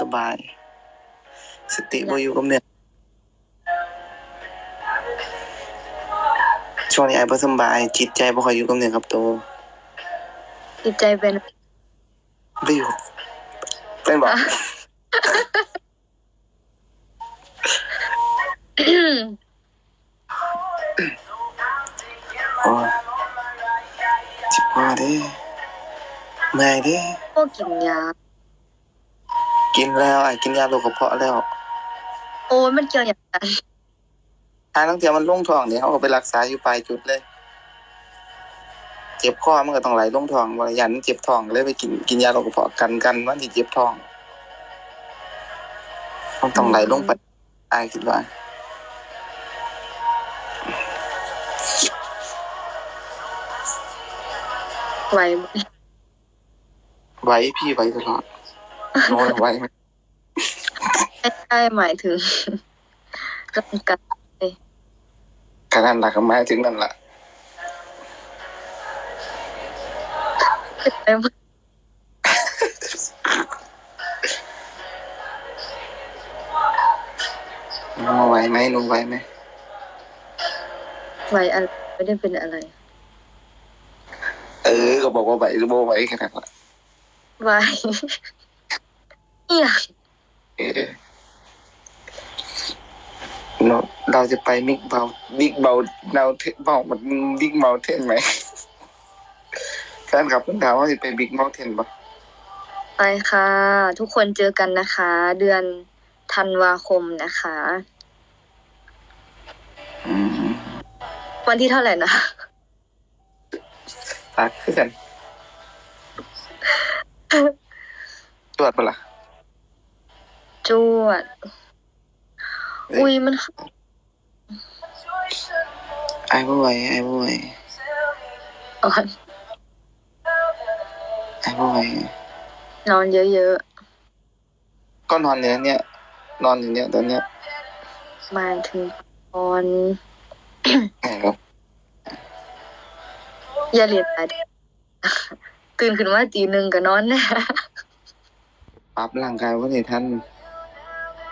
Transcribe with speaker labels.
Speaker 1: สบาย สติบ่อยู่กับเนื้อช่วงนี้ไอ้บ่สำบาย จิตใจบ่ค่อยอยู่กับเนื้อกับตัว
Speaker 2: จิตใจเป็น
Speaker 1: บ่อยู่เป็นบ่โอ้ยจิบพอเด้เมื่อยเด้
Speaker 2: พวกกินยา
Speaker 1: กินแล้วไอ้กินยาโรคกระเพาะแล้ว
Speaker 2: โอ้ยมันเกี่ยวอย่างนั้น
Speaker 1: ทางตั้งแต่มันลงท้องนี่เขาก็ไปรักษาอยู่ปลายจุดเลย เจ็บคอมันก็ต้องไหลลงท้องว่ายันเจ็บท้องเลยไปกินกินยาโรคกระเพาะกันกันว่าที่เจ็บท้องมันต้องไหลลงไปไอ้คิดว่า
Speaker 2: ไหว
Speaker 1: ไหวพี่ไหวตลอด โน้นไหวไหม
Speaker 2: ไม่ใช่หมายถึงร่างกาย
Speaker 1: ขนาดหนักก็หมายถึงนั่นแหละ
Speaker 2: ไม่ไหว
Speaker 1: หนูไหวไหมหนูไหวไหม
Speaker 2: ไหวอะไรไม่ได้เป็นอะไร
Speaker 1: เออ ก็บอกว่าไหวหรือบ่ไหวแค่นั้นแหละ
Speaker 2: ไหว เนี่ย
Speaker 1: เออเนอะเราจะไปมิกเบาบิ๊กเบาเนาเทเบามันบิ๊กเมาเทนไหมแฟนคลับเพิ่งถามว่าจะไปบิ๊กเมาเทนปะ
Speaker 2: ไปค่ะ ทุกคนเจอกันนะคะ เดือนธันวาคมนะคะ
Speaker 1: อืม
Speaker 2: วันที่เท่าไหร่นะ
Speaker 1: ตักขึ้นกันตรวจปะล่ะ
Speaker 2: จวด อุ้ยมัน
Speaker 1: ไอ้บ่ไหวไอ้บ่ไหว
Speaker 2: อ่อน
Speaker 1: ไอ้บ่ไหวน
Speaker 2: อนเยอะ
Speaker 1: ก็นอนอย่างเนี้ยนอนอย่างเนี้ยตอนเนี้ย
Speaker 2: ๆมาถึงตอน
Speaker 1: แหมครับ
Speaker 2: อย่าเรียนไปตื่นขึ้นมาตีหนึ่งก็นอนแน่
Speaker 1: ปรับร่างกายไว่าในท่าน